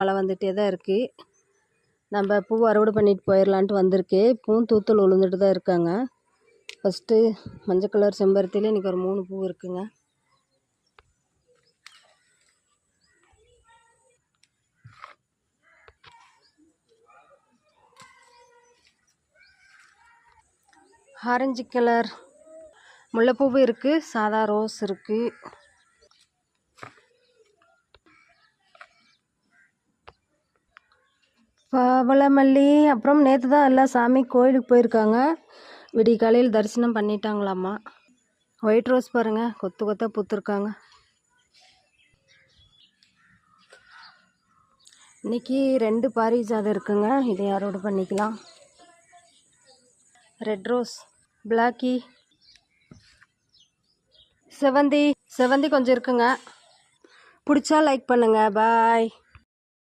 மழை வந்துகிட்டே தான் இருக்குது நம்ம பூ அறுவடை பண்ணிட்டு போயிடலான்ட்டு வந்திருக்கு. பூவும் தூத்தல் உளுந்துட்டு தான் இருக்காங்க. ஃபஸ்ட்டு மஞ்சள் கலர் செம்பருத்தியில் இன்றைக்கி ஒரு மூணு பூ இருக்குங்க. ஆரஞ்சு கலர் முல்லைப்பூவும் இருக்குது சாதா ரோஸ் இருக்குது பவளமல்லி அப்புறம் நேற்று தான் எல்லாம் சாமி கோயிலுக்கு போயிருக்காங்க. விடிய காலையில் தரிசனம் பண்ணிட்டாங்களாம்மா ஒயிட் ரோஸ் பாருங்கள் கொத்து கொத்தாக பூத்துருக்காங்க. இன்னைக்கு ரெண்டு பாரிஜாதம் இருக்குங்க. இதை யாரோடு பண்ணிக்கலாம்? ரெட் ரோஸ் பிளாக்கி செவந்தி. செவந்தி கொஞ்சம் இருக்குங்க. பிடிச்சா லைக் பண்ணுங்கள் பாய்